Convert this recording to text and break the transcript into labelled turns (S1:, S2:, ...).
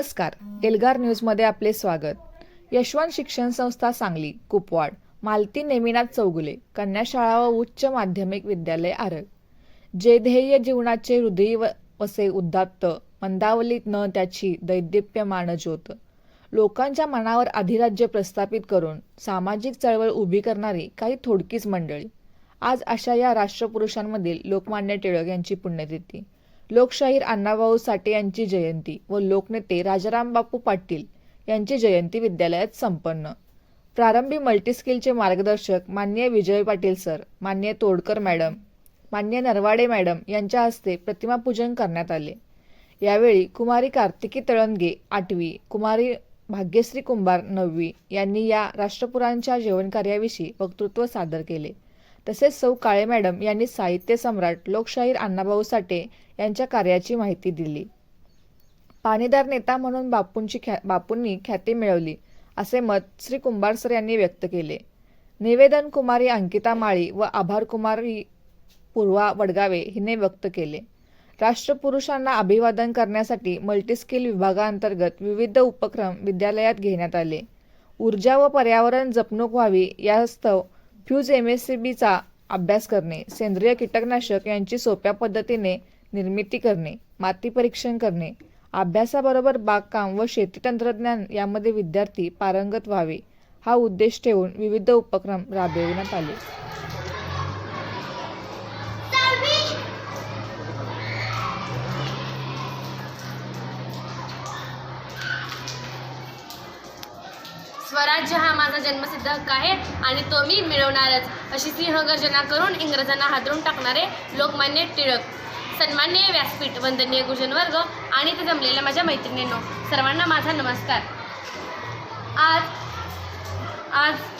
S1: नमस्कार. एल्गार न्यूजमध्ये आपले स्वागत. यशवंत शिक्षण संस्था सांगली कुपवाड मालती नेमिनाथ चौगुले कन्याशाळा व उच्च माध्यमिक विद्यालय आरग. जे ध्येय जीवनाचे हृदय वसे उद्दात्त मंदावलीत न त्याची दैदिप्यमान ज्योत लोकांच्या मनावर अधिराज्य प्रस्थापित करून सामाजिक चळवळ उभी करणारी काही थोडकीच मंडळी. आज अशा या राष्ट्रपुरुषांमधील लोकमान्य टिळक यांची पुण्यतिथी. लोकशाहीर अण्णाभाऊ साठे यांची जयंती व लोकनेते राजाराम बापू पाटील यांची जयंती विद्यालयात संपन्न. प्रारंभी मल्टीस्किलचे मार्गदर्शक मान्य विजय पाटील सर मान्य तोडकर मॅडम मान्य नरवाडे मॅडम यांच्या हस्ते प्रतिमापूजन करण्यात आले. यावेळी कुमारी कार्तिकी तळणगे आठवी कुमारी भाग्यश्री कुंभार नववी यांनी या राष्ट्रपुरांच्या जीवनकार्याविषयी वक्तृत्व सादर केले. तसेच सौ काळे मॅडम यांनी साहित्य सम्राट लोकशाहीर अण्णाभाऊ साठे यांच्या कार्याची माहिती दिली. पाणीदार नेता म्हणून बापूंची ख्या बापूंनी ख्याती मिळवली असे मत श्री कुंभार सर यांनी व्यक्त केले. निवेदन कुमारी अंकिता माळी व आभार कुमारी पूर्वा वडगावे हिने व्यक्त केले. राष्ट्रपुरुषांना अभिवादन करण्यासाठी मल्टीस्किल विभागाअंतर्गत विविध उपक्रम विद्यालयात घेण्यात आले. ऊर्जा व पर्यावरण जपणूक व्हावी यास्तव फ्यूज एम एस सी बीचा अभ्यास करणे सेंद्रिय कीटकनाशक यांची सोप्या पद्धतीने निर्मिती करणे माती परीक्षण करणे अभ्यासाबरोबर बागकाम व शेती तंत्रज्ञान यामध्ये विद्यार्थी पारंगत व्हावे हा उद्देश ठेवून विविध उपक्रम राबविण्यात आले.
S2: स्वराज्य हा माझा जन्मसिद्ध हक्क आहे आणि तो मी मिळवणारच. अशी सिंहगर्जना करून इंग्रजांना हादरून टाकणारे लोकमान्य टिळक. सन्मान्य व्यासपीठ वंदनीय गुरुजनवर्ग आणि ते जमलेल्या माझ्या मैत्रिणींनो सर्वांना माझा नमस्कार. आज आज